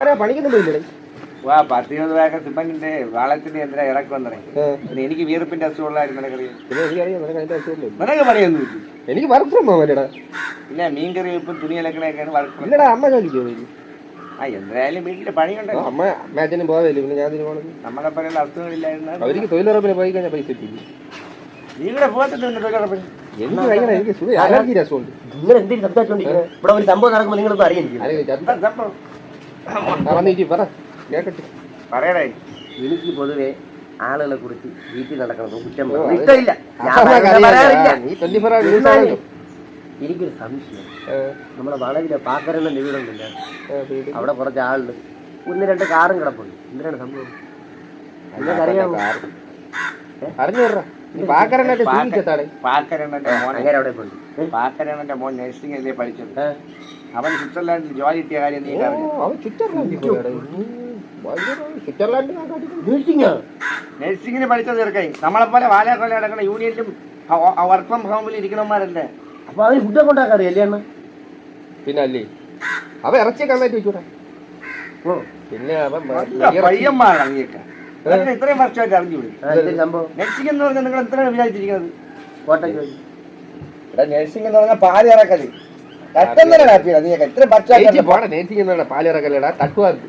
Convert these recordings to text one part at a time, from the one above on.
പണിക്കൊന്നും പോയില്ലേ വാ പത്ത് ഇരുപത് പേരൊക്കെ സിബങ്ങിന്റെ വാളത്തിന്റെ എന്തിനാ ഇറക്കി വന്നേ? പിന്നെ എനിക്ക് വീർപ്പിന്റെ അസുഖമുള്ളായിരുന്നു നിനക്കറിയാം? നിനക്ക് നിനക്ക് എനിക്ക് വർക്ക് ഫ്രം ഹോം പിന്നെ മീൻ കറി വെപ്പും തുണി അലക്കണൊക്കെയാണ് വഴക്കം ഇല്ലടാ അമ്മ ജോലിക്ക്? പോയി ആ എന്തായാലും വീട്ടിൽ പണിയുണ്ടല്ലോ അമ്മ അമ്മ അച്ഛനും പോകാതില്ല പിന്നെ ഞാൻ പോകണം നമ്മളെ പറയുന്ന അസുഖങ്ങളില്ലായിരുന്നു അവർക്ക് തൊഴിലുറപ്പിന് പോയി കഴിഞ്ഞാൽ പൈസ കിട്ടില്ല നീ കൂടെ പോകത്തില്ല തൊഴിലുറപ്പിന്. എനിക്ക് ഭയങ്കര എനിക്ക് അലർജി രസമുണ്ട് നിങ്ങൾ എന്തെങ്കിലും സംസാരിച്ചോണ്ടിരിക്കുന്നത് ഇവിടെ ഒരു സംഭവം നടക്കുമ്പോൾ നിങ്ങളൊന്നും എന്താ സംഭവം? പറയടേ. എനിക്ക് പൊതുവെ ആളുകളെ കുറിച്ച് വീട്ടിൽ നടക്കണം കുറ്റം ഇഷ്ടമില്ല. ഞാൻ അമ്മ അങ്ങനെ നീ 24 hours news എന്നാലും ആണല്ലോ. എനിക്കൊരു സംശയം. നമ്മളെ വളവിലെ പാക്കരണ്ണ വീടുണ്ടല്ല അവിടെ കുറച്ച് ആളുണ്ട്. ഒന്ന് രണ്ട് കാറും കിടപ്പുണ്ട്. എന്തിനാണ് സംഭവം? അറിയാമോ. അറിഞ്ഞു പാക്കരണന്റെ മോൻ നഴ്സിംഗ് അല്ലേ പഠിച്ചത്? അവൻ സ്വിറ്റ്സർലാൻഡിൽ ജോലി കിട്ടിയ കാര്യം നീ? നഴ്സിംഗിന് പഠിച്ച തീർക്കായി നമ്മളെപ്പോലെ വാലാക്കൊല്ല നടക്കുന്ന യൂണിയനിലും വർക്ക് ഫ്രം ഹോമിൽ ഇരിക്കണമാരല്ലേ അപ്പൊ അവന് ഫുഡൊക്കെ ഉണ്ടാക്കാൻ അല്ലേ പിന്നെ അല്ലേ? അവ ഇറച്ചി നന്നായിട്ട് വെച്ചൂടാ പിന്നെ അവൻ മ- നല്ല ഇത്രയും വർഷമായിട്ട് അറിഞ്ഞുകൂടി നഴ്സിംഗ് എന്ന് പറഞ്ഞാൽ നിങ്ങൾ എത്രയാണ് വിചാരിച്ചിരിക്കുന്നത്? കോട്ടയ്ക്ക് ഇവിടെ നഴ്സിംഗ് എന്ന് പറഞ്ഞാൽ പാൽ ഇറക്കൽ. കട്ടെന്നല്ല കാപ്പിയാണ് ഇത്ര ചേച്ചി വർഷമായിട്ട് പോടാ നേഴ്സിംഗ് എന്നാണ് പാലിറക്കല്ലടാ തട്ടുവാർക്ക്.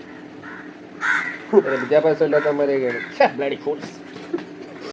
വിദ്യാഭ്യാസം ഇല്ലാത്തമാരെയൊക്കെയാണ്